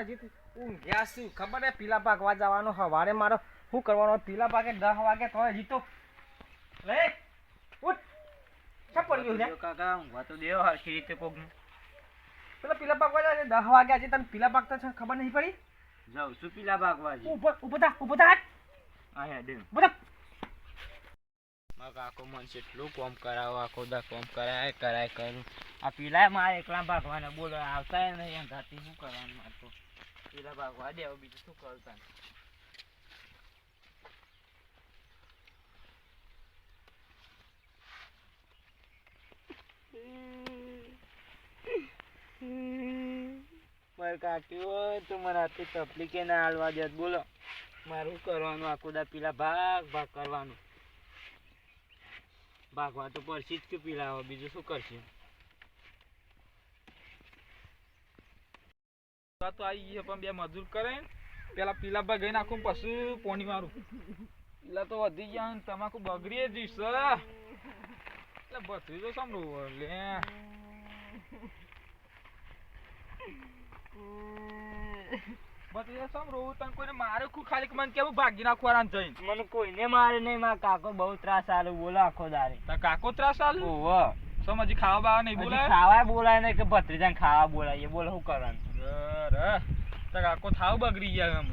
ને હજી ઊંઘ્યા છું ખબર હે પીલા પાકવા જવાનો સવારે મારો. શું કરવાનો? પીલા પાકે દસ વાગે તો હજી તો લે ઉઠ. પડી ગયું કાકા ઊંઘવા તો દેવો હરખી રીતે કોક પેલા પીલા પાકવા જાય દસ વાગે આજે તને પીલા પાકતા છે ખબર નહીં પડી? જાઉં છું પીલા ઉપર ઉપર થા ઉપર થા આ હેડે ઉપર થા. મારા કાકો મને કોમ કરાવો આખો દા કોમ કરાય કરાય કરું. આ પીલા મારે એકલા ભાગવાના બોલો આવતા નહીં એમ જાતી શું કરવાનું મારે તો? પીલા ભાગવા દે હવે બીજું શું કરતા હોય તો મને આટલી તકલીફે ના હાલવા દે બોલો મારું કરવાનું આખો દા પેલા ભાગ ભાગ કરવાનું ભાગવા તો પડશે જ કે પીલા બીજું શું કરશે તો આવી ગઈ પણ બે મજૂર કરે પેલા પીલા પર ગઈ નાખું પછી પોણી મારું. પીલા તો વધી ગયા ને તમાકુ બગડી જઈશ એટલે બધું તો સાંભળવું લે. બધું સાંભળવું તને કોઈને મારે ખુ ખાલી મને કેવું ભાગી નાખવા જઈને? મને કોઈને મારે નહીં મારા કાકો બહુ ત્રાસ આલે બોલો આખો દારે તાર કાકો ત્રાસ આલ? ઓહો. સમજી ખાવા બાવા નહીં બોલાય? ખાવાય બોલાય નહીં કે ભત્રીજાને ખાવા બોલાય બોલો શું કરવાનું? તાર આખો થાવ બગડી ગયા આમ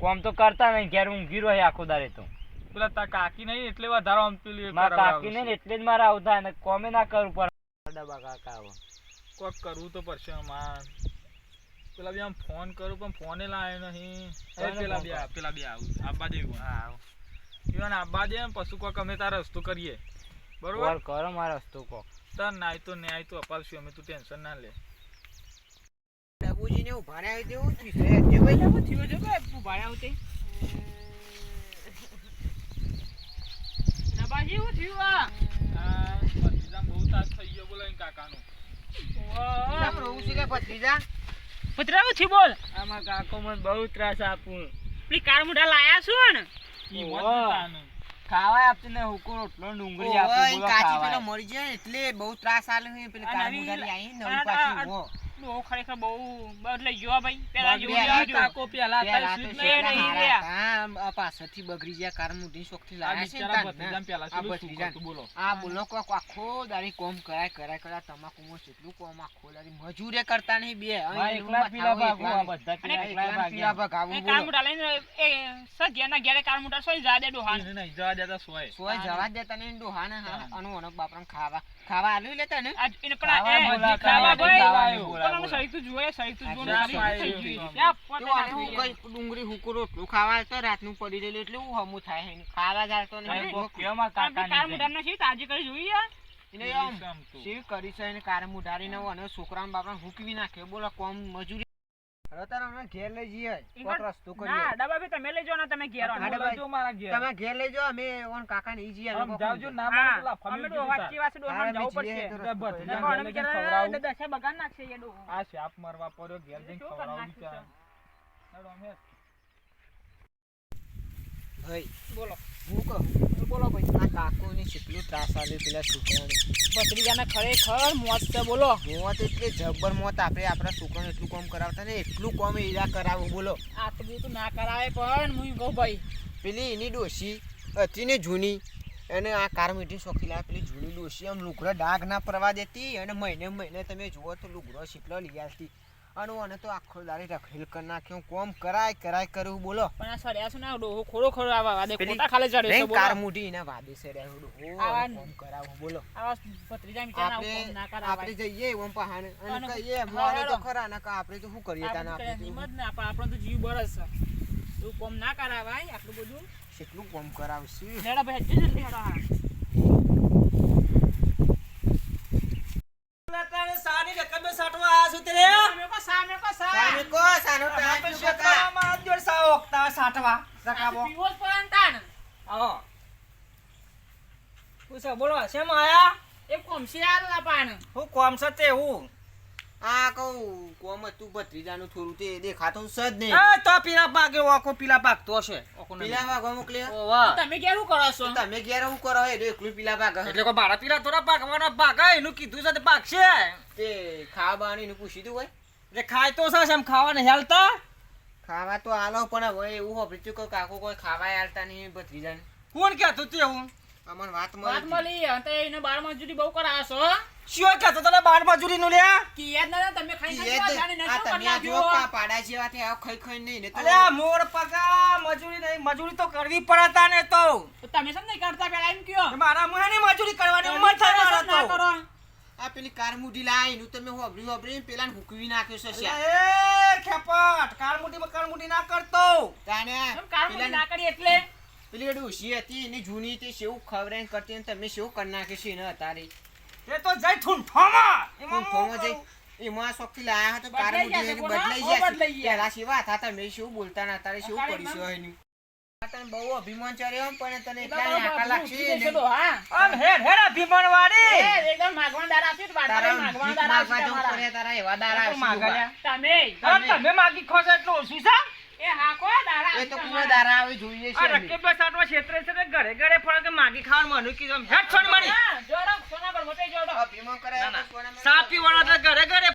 કોમ તો કરતા નહીં ઘેર ઊંઘી રહ્યો આખો દારે તો. પેલા તાર કાકી નહીં એટલે વધારે આમ પેલી મારા કાકી નહીં એટલે જ મારે આવતા અને કોમે ના કરું પડે. ડબા કાકા આવો. કોક કરવું તો પડશે અમાર. પેલા બી આમ ફોન કરું પણ ફોને લાવે નહીં. પેલા બી પેલા બે આવું. આબા દેવું હા આવો. ઈવન આબા દે પશુ કોક અમે તારા રસ્તો કરીએ. બરોબર? કરો મારા રસ્તો કોક. તાર નાય તો ન્યાય તો અપાલશું અમે તું ટેન્શન ના લે. ડબુજીને ભાડે આવી દેવું છે. જે ભાઈ થયું છે કે ભાડે આવતે નબાજી હું થયું આ? આ બહુ તાસ થઈ ગયો બોલો કાકાનો. કેમ રહું છે કે ભત્રીજા? પુતરાવું થી બોલ. આમાં કાકો મને બહુ ત્રાસ આપું. પેલી કાર મુઢા લાયા છું ને? ખાવા આપતું ને હુકો રોટલો ડુંગળી આપું બોલો કાચી પેલો મરી જાય એટલે બહુ ત્રાસ આલે પેલી આ કાર પાછી આ- ઊભો. ખરેખર બહુ બદલાઈ ગયો ભાઈ. પેલા આ નહીં કાકો પેલા પેલા સ્વીટ નહીં, રહ્યા. પાછળથી બગડી ગયા કારણ મુઢી શોખથી આ લાયા છે ને બિચારા પેલા શું બોલો. આ બોલો કોક આખો દારી કોમ કરાય કરાય કરાય તમાકુમાં કેટલું કોમ આખો દારી મજૂરે કરતા નહીં બે. એકલા પીલા મથાવો આ બધા પીલા એ બોલો. કારમુટા લઈને એ સગિયાના ઘેરે કારમુટા સોય જા દે ડોહાન. નહીં, જવા દેતા સોય. સોય જવા દેતા નહીં ડોહાને અનુ અનુ બાપરાને ખાવા. ખાવા આલ્યું લેતા ને એને પણ ખાવા એ પણ જોઈએ સહિતું રાતનું ડુંગળી હુકુ રોટલું ખાવા તો રાતનું પડી રહેલું એટલે હું હમું થાય હે. ખાવા જાય તો નહીં. તાજી કરી જોઈએ એને કરી છે એને કાર મુઢારીને અને છોકરાને બાપરાને હુકવી નાખે બોલો કોમ મજૂરી હવે તારે ઘેર લઈ જઈએ કોક રસ્તો ના ડબ્બા બી તમે લઈ જાઓ ને તમે ઘેર આવો. હાડે બોલાવજો મારા ઘેર. તમે ઘેર લઈ જાઓ અમે ઓન કાકાને ઈ જઈએ અમે જાવજો, ના હા, મળે તો અમે લાફા ડોહા મેલજો વાંચી વાંચી ડોહાને તારે જવું અમે જઈએ પડશે. તો રસ્તો બધા અમે લઈને બિચારા બગાડ નાખશે એ ડોહો. આ શાપ મારવા પડ્યો ઘેર જઈને શું ખવડાવું કરી બિચારા. નાખ્યું હેડો, અમે ભાઈ બોલો હું કહું બોલો ભાઈ કાકોને કેટલું ત્રાસ આલ્યો પેલા છોકરાને. ભત્રીજાને ખરેખર મોત છે બોલો. મોત એટલે જબ્બર મોત. આપણે આપણા છોકરાને એટલું કામ કરાવતા ને એટલું કામ ઈરા કરાવો બોલો. આ તો બધું ના કરાવે પણ હું કહું ભાઈ. પેલી એની ડોશી હતી ને જૂની એને આ કાર મીઠી શોખી લાવે પેલી જૂની ડોશી આમ લુગડા ડાઘ ના પરવા દેતી અને મહિને મહિને તમે જુઓ તો લુગડો શીપલો લઈ આવતી અને અને તો આખો દાડી રખેલ કરી નાખ્યો. કોમ કરાય કરાય કરવું બોલો. પણ આ સડ્યા છે ને ડોહો ખોડો ખોડો આવા વાદે ખોટા ખાલે ચડે છે બોલો. કાર મૂઢી ને વાદે છે રે ડોહો. કોમ કરાવો બોલો. આવા બિચારા આવું આપણે કામ ના આપણે જઈએ ઓમ પહાણ. અને કહીએ મોરે તો ખરા ના કા આપણે તો શું કરીએ તા આપણે હિંમત તો ને આપણે આપણો તો જીવ બરસ છે. એવું કોમ ના કરાવાય આટલું બધું? કેટલું કોમ કરાવશું? હેડા ભાઈ જલ્દી હેડા હા સામે કો સામે કો સામે કો સાનો ટાઈમ શું બતા રકાબો પીવો પડે ને તાણ. બોલો શેમ આયા? એ કોમસી આલા પાણ. હું કોમ છે તે હું? આ કહું કોમ તું ભત્રીજાનું થોડું તે દેખાતું છે જ નહીં. તો પીલા પાકે ઓકો પીલા પાક તો છે. પીલા વાગો મોકલે ઓવા તમે કેવું કરો છો. તમે ઘેર હું કરો? એ એકલું પીલા પાક એટલે કો મારા પીલા થોડા પાકવાના પાક એનું કીધું છે તે પાકશે તે ખાવા બાણી નું પૂછી દઉં હોય એટલે ખાય તો છે એમ ખાવાને હેલતા ખાવા તો આલો પણ હવે એવું હોભળ્યું કે કાકો કોઈ ખાવા આલતા નહીં ભત્રીજાને કોણ કહેતું તું એવું અમને વાત વાત મળી મળી અને એને બાર મજૂરી બહુ કરાવશો શિયો કહેતો તને બાર મજૂરી નું લે? કે યાદ ના તમે ખાઈ ખાઈ જાણે જ- તો તમે આ કરી કા પાડા જેવા આવું ખાઈ ખાઈને નહીં ને તો અલ્યા મોર પગા મજૂરી નહીં મજૂરી તો કરવી પડતા ને તો. તો તમે સમ નહીં કરતા પેલા એમ કયો? મારા મને મજૂરી કરવાની ઉંમર થાય ના મારા તો. આ પેલી કાર મૂડી લાઈ એનું તમે હોભળી હોભળી પેલા હુકવી નાખ્યો છે શ્યા. એ ખેપટ કાળમુઠી કાળમુઠી ના કરતો. તાને કાળ ના કરી એટલે? પેલી ડોશી હતી એની જૂની તે શેવું ખવડાવીને કરતી તમે શેવું કરી નાખ્યું છે એને અતારે. તે તો જઈ ઠૂંઠોમાં. એમાં હું ફોમાં જઈ એમાં શોખથી લાયા હતા કાર બદલાઈ જાય ગયા. પહેલા હતા તમે શું બોલતા ના તારે શું કરીશું છે એનું. બહુ અભિમાન ચડ્યો પણ તને એટલા એટલા બધા આકા ભૂખી લાગશે દેશો ને. તો, હા આમ હેડ હેડ અભિમાન વાળી એ, એકદમ માગવાન દારા છે, તારા માગવાન ભીખ દારા છે માગવા જવું તમારા. પડે, તારા એવા દાડા તો આવશે માગલ્યા. ઊભા. તમે તમે માગી ખો એટલું ઓછું છે એ હાકો દારા એ તો પૂરા તમારા. દાડા જોઈએ છે આ અમે. રકેબ સાટવા છે ઘરે ઘરે ફળ કે માગી ખાવાનું મનુ કીધું હેડ છોડ જોડો, સોના પર મોટે જોડો. અભિમાન ઘરે ઘરે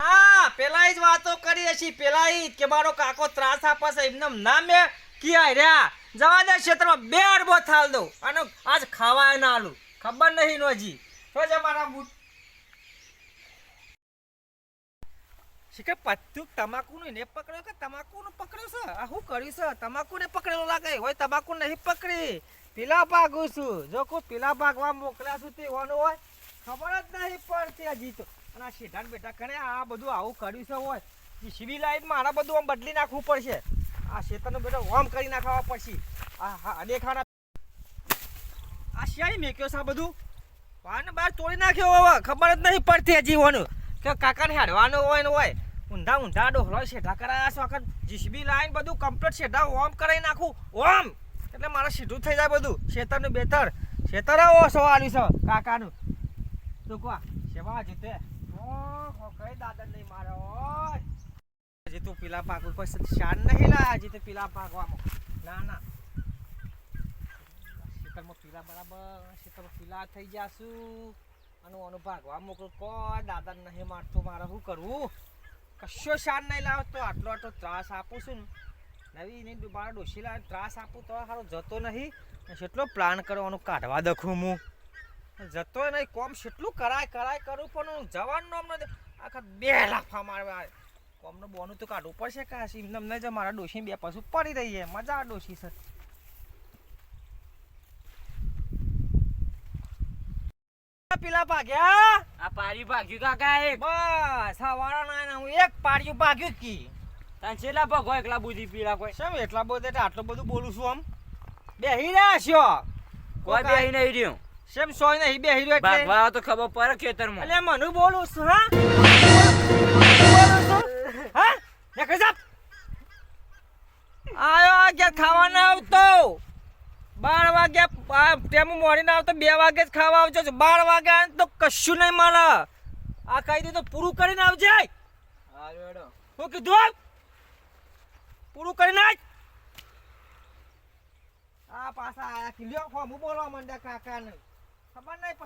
હા પેલા જ વાતો કરી હશી પેલા ઈ કે મારો કાકો ત્રાસ આપે છે એમને ના મેં કિયા રહ્યા? જવા દે ક્ષેત્રમાં બે અડબો થાલ દઉં. અને આજ ખાવાય ના આલું. ખબર નહીં નો હજી. તો જે મારા બુટ. શીખે પત્તું તમાકુનું ને પકડ્યો કે તમાકુનું પકડ્યો છે? આ શું કર્યું છે? તમાકુને પકડેલો લાગે? હોય તમાકુ નહીં પકડી. પીલા ભાગું છું. જો કોઈ પીલા ભાગવા મોકલ્યા છું તે વાનું હોય? ખબર જ નહીં પડતી હજી તો. અને આ શેઠાન બેઠા કરે આ બધું આવું કર્યું છે હોય? જીસીબી લાઈન મારા બધું આમ બદલી નાખવું પડશે. આ શેતરનો બેટો વોર્મ કરી નાખવા પછી આ હા, આ શિયાળી મેક્યો છે આ બધું. વાને બહાર તોડી નાખ્યો હવે ખબર જ નહીં પડતી હજી વાનું કે કાકાને હેડવાનો હોય ને હોય. ઊંધા ઊંધા ડોહલો શેઠા કરાયા છો વખત જીસીબી લાઈન બધું કમ્પ્લીટ શેઠા ઓમ કરાવી નાખું. ઓમ એટલે મારે સીધું થઈ જાય બધું. શેતરનું બેતર. શેતર ઓછો આવ્યું છે, કાકાનું. તો કો સેવા જીતે. ઓ કઈ દાદા નહીં મારે, ઓય. હજી તું પીલા પાકું કોઈ શાન નહીં લા હજી તો પીલા પાકવામાં ના ના. શીતળમાં પીલા બરાબર શીતળમાં પીલા થઈ જશું. અને ઓનું ભાગવા મોકલું. કોઈ દાદા નહીં મારતો, મારે શું કરવું? કશો શાન નહીં લાવ તો આટલો આટલો ત્રાસ આપું છું ને. નવી એને મારા ડોસી લાવે, ત્રાસ આપું તો સારો જતો નહીં. કેટલો પ્લાન કરવાનો કાઢવા દખું હું. જતો નહીં. કોમ કેટલું કરાય કરાય કરું, પણ હું જવાનું આમ નથી. આખા બે લાફા મારવા કોમનું બોનું તો કાઢવું પડશે કાશી. એમને જ મારા ડોશી બે પશુ પડી રહી છે. મજા ડોશી સર પેલા ભાગ્યા? આ પારી ભાગ્યું કાકા એક. બસ વાળા ના હું એક પાડ્યું ભાગ્યું કી. તને છેલ્લા ભગો એકલા બુધી પીલા કોઈ? શું એટલા બધે આટલું બધું બોલું છું આમ? બેહી રહ્યા છો? કોઈ બેહી નહીં રહ્યું. શેમ સોય નહીં? બેહી રહ્યો એટલે? ભાગવા તો ખબર પડે ખેતરમાં. એટલે મનુ બોલું છું હા? હા? ને કજાપ આયો આગે ખાવાના આવતો. બાર વાગે ટેમ મોડીને આવતો બે વાગે જ ખાવા આવજો. બાર વાગે તો કશું નહીં મળે. આ કહી દીધું તો પૂરું કરીને આવજે. હું કીધું પૂરું કરીને આજ આ પાછા આયા કિલ્યો ફોર્મ બોલવા માંડ્યા કાકાને. ખબર નહીં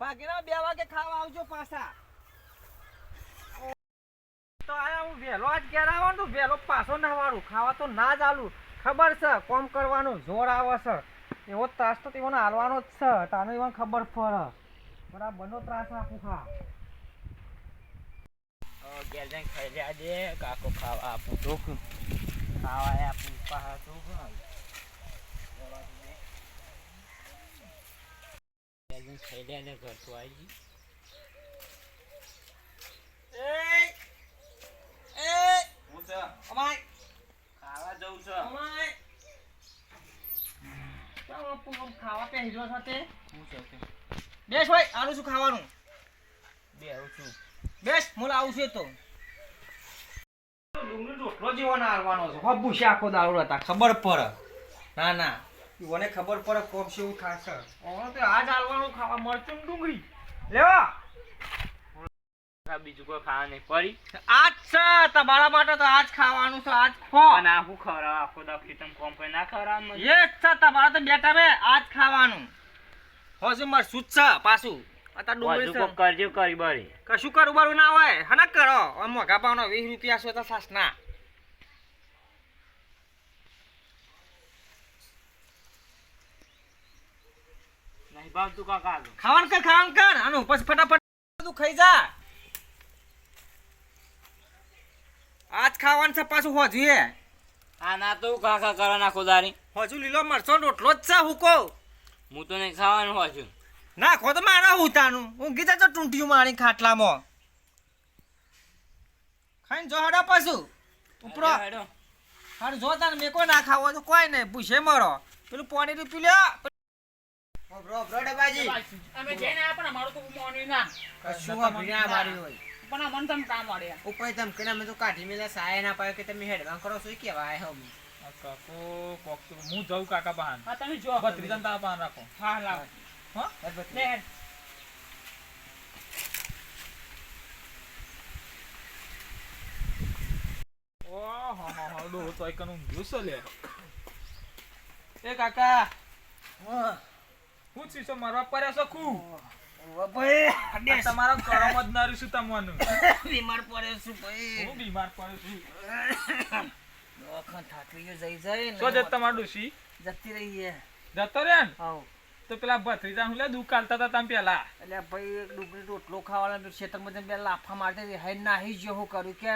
ભાગી એ બે વાગે ખાવા આવજો પાછા. તો આયા હું વહેલો આજ ઘેર આવવાનું તું વહેલો પાછો નહવારું ખાવા તો ના જ આલું ખબર છે કોમ કરવાનું. જોર આવે છે. એવો ત્રાસ તો તેઓને હાલવાનો જ છે. તાને એવા ખબર પડે. બરાબરનો ત્રાસ આપું ખા. ઘેર જઈને ખાઈ લે આજે. કાકો ખાવા આપું તો. ખાવા આપું પાછા તો. ખાઈ લે ઘર તો આવી અમાય. ખાવા જવું છે. અમાય. ચાલો પૂરો ખાવા પહેરી રહ્યો છો હું છે બેસ ભાઈ આનું શું ખાવાનું? બે આવું છું. બેસ હું આવું છું તો. ડુંગળી રોટલો જેવો ના આવવાનો છે. હબુ આખો દારૂ હતા ખબર પડે. ના ના. મને ખબર પડે કોમ શું થશે હવે તો આજ હાલવાનું ખાવા. મરચું ડુંગળી. લેવા. બીજું કોઈ ખાવા નહીં. પડી આજ છે તમારા માટે તો આજ ખાવાનું છે આજ ખો. આ હું ખવડાવ? આખો દા ફીટમ કોમ કોઈ ના ખવડાવ એ છે તમારા તો બેટા બે આજ ખાવાનું. હો શું સુત છે પાછું? અત્યારે ડુંગળી છે. કરજો કરી બરી. કશું કરું બરું ના હોય. હનક કરો. આ મોઘા પાવનો વીસ રૂપિયા છો તો સાસ ના. ખાવાનું કર ખાવાનું કર. આનું પછી ફટાફટ તું ખાઈ જા. ખાવાનું છે પાછું હોજુ એ આ ના તો કાકા કરવા નાખો દારી હોજુ લીલો મરચો રોટલો જ છે હુકો હું તો નહીં ખાવાનું છું નાખો તો મારા હુતાનું. હું ગીતા તો ટૂંટિયું મારી ખાટલામાં. ખાઈને જો હડા પાછું. ઉપરો. હારું જો તને મેકો ના ખાવો તો કોઈ નહીં પૂછે મરો. પેલું પાણી રૂ પી લ્યો બ્રો બ્રો ડબાજી. અમે જઈને આયા પણ અમારું તો મોન્યું ના. કશું વાપરી મારી હોય. પણ અમને તમે કામ મળ્યા ઉપર તમ કે અમે તો કાઢી મેલા સાય ના પાયો કે તમે હેડવાન કરો છો ઈ કેવાય હમ. કાકો કોક તો હું જાઉં કાકા બહાન. હા તમે જો. ભત્રીજાને તા બહાન રાખો. હા લાવ. હા. ઓહો તો આઈકન ઊંઘ્યું લે. એ કાકા. હું. શીશો મારવા પડ્યા આ તમારા કરમ જ નારી છું તમને બીમાર પડે છું ભાઈ. હું બીમાર પડ્યો છું. દવાખાન થાકીઓ જઈ જાય શું જત તમારું ડોશી જતી રહી છે જતો રે ને? તો પેલા ભત્રીજા હું લે દુઃખ હતા તમે પેલા. એટલે ભાઈ એક ડુંગળી રોટલો ખાવાના જઈને બે લાફા મારતી હાઈ નાહી જો હું કર્યું કે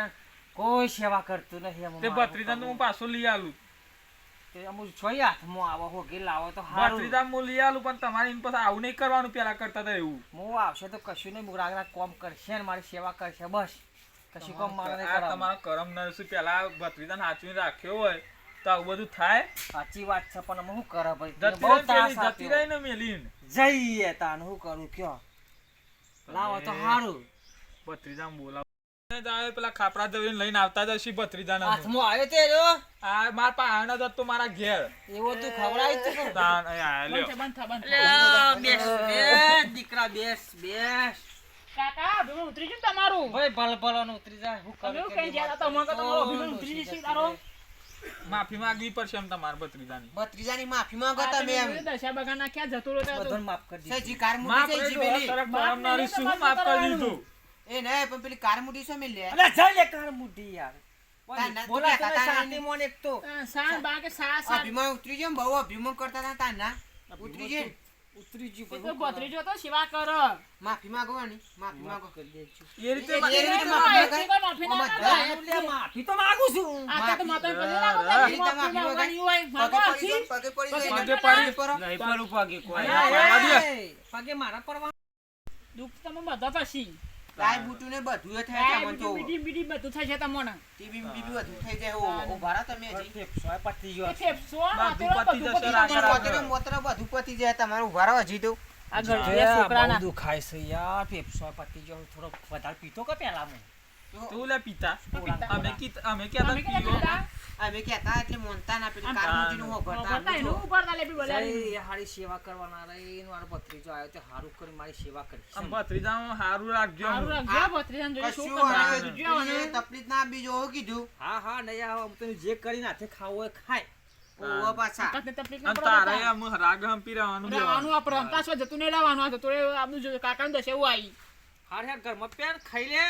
કોઈ સેવા કરતું નહીં તે મારું હું કરવું. લઈ આલું. તે અમુક જોઈ હાથમાં આવો હોગી લાવો તો હારું. ભત્રીજા હું લઈ આલું પણ તમારે એમ પછી આવું નહીં કરવાનું પેલા કરતા હતા એવું. હું આવશે તો કશું નહીં રાગ રાગ કોમ કરશે ને મારી સેવા કરશે બસ. કશું કામ મારે નહીં આ તમારો કરમ નરસી પેલા ભત્રીજાને હાચવીને રાખ્યો હોય તો આવું બધું થાય? સાચી વાત છે પણ અમે શું કરે ભાઈ? બહુ ત્રાસ જતી રહી ને મેલીને. જઈએ તાન શું કરું કયો? લાવો તો હારું. ભત્રીજાને બોલાવ. પેલા ખાપરા દવીને લઈને આવતા જશે ભત્રીજાને. હાથમાં આવ્યો તે જો. આ મારા પાહણા જ તો મારા ઘેર. એવો તું ખવડાય છે. તાન અહીં લ્યો. બંધ થા, બંધ બેસ બેસ દીકરા બેસ બેસ. કાકા ભીમ ઉતરી ગયું તમારું? ભાઈ ભલ ભલો ઉતરી જાય હું કરું કઈ ગયા તો મને તો તમારો ભીમ ઉતરી જશે તારો. માફી માંગવી પડશે એમ તમારે ભત્રીજાની. ભત્રીજાની માફી માંગો તમે એમ. દશા બગાના ક્યાં જતો રહ્યો તો? બધાને માફ કરી દીધું. સજી કાર સહી દો, જીબેલી માફ કરી દીધું? એ ને પણ પેલી કાર મુટી છે મેં લે. અલે જઈ લે કાર મુઢી યાર બોલા તું તને કહેતા મોન એક તો. સાન બાકે સા સા અભિમાન ઉતરી જેમ બહુ અભિમાન કરતા હતા તા ના. ઉતરી જે ઉતરી જી તો હું ભત્રીજો તો સેવા કર. માફી માંગવાની માફી માંગો. કરી દેજો. એ રીતે એ- રીતે માફી માંગો. માફી ના તો માંગુ છું. આ તો માતા પગે લાગો માફી માંગવાની હોય. પગે પડી પગે પડી પગે પગે પડી. નહીં પર પગે કોઈ. પગે મારા પરવા દુખ તમે બધા થશી. લાય બુટું ને બધું એ થાય છે તમને તો બીડી બીડી બધું થશે તમને. ટીવી બીડી બધું થઈ જાય ઓ- ભારા તમે હજી ફેફસાએ પતી ગયો ફેફસો, બધું પતી જશે. રાગ. મોતરે મોતરે બધું પતી જાય તમારું ઊભા રહો હજી તો આ જે છોકરાના. દુખાય છે યાર ફેફસો પતી ગયો થોડો વધારે પીતો કે પેલા મેં તું લે પિતા. અમે કીત- અમે કેટલા પીવો. અમે કહેતા એટલે મોનતા ના પેલી આમ કાર તાન. મુટીનું હોભળતા ભરતા એનું આટલું ઉપર ના લેબી બોલે હારી સેવા કરવાના રહી આર ભત્રીજો આવ્યો તે હારું કરી મારી સેવા કરી આમ ભત્રીજામાં હારું રાખજો હારું રાખજો, ભત્રીજાને જો શું કરવાનું? તકલીફ ના બીજો કીધું હા હા નહીં હું તને જે કરીને હાથે ખાવ હોય ખાય ઓવા પાછા તકલીફ તકલીફ ના તારે આમ રાગ જતું નહીં રહેવાનું આ જતું રહે, આપણું કાકાનું દશે એવું આવી હાર હાર ઘરમાં પેન ખાઈ લે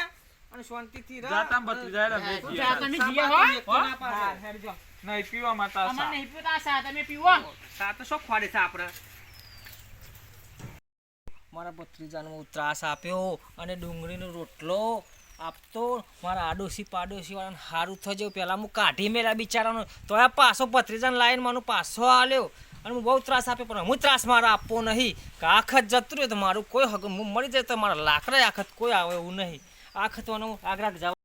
અને શાંતિથી રહે. જાતા ભત્રીજા જાય હા, છીએ. જા તમે જીયા હો. હા. હેડજો. નહીં પીવા માતા સા સા. નહીં પીતા સા, તમે પીવો. સા તો શું ખવાડે છે આપણે. મારા ભત્રીજાનો ત્રાસ આપ્યો અને ડુંગળીનો રોટલો આપતો. મારા આડોશી પાડોશી વાળાને સારું થઈ જાય પહેલાં હું કાઢી મેળા બિચારાનો. તો આ પાછો ભત્રીજાને લાઈન મારો પાછો આલ્યો. અને હું બહુ ત્રાસ આપ્યો પણ હું ત્રાસ મારા આપવો નહીં. કે આખત જતું રહ્યો તો મારું કોઈ હક હું મળી જાય તો મારા લાકડા આખત કોઈ આવે એવું નહીં. આખત મને હું આગ્રા જવા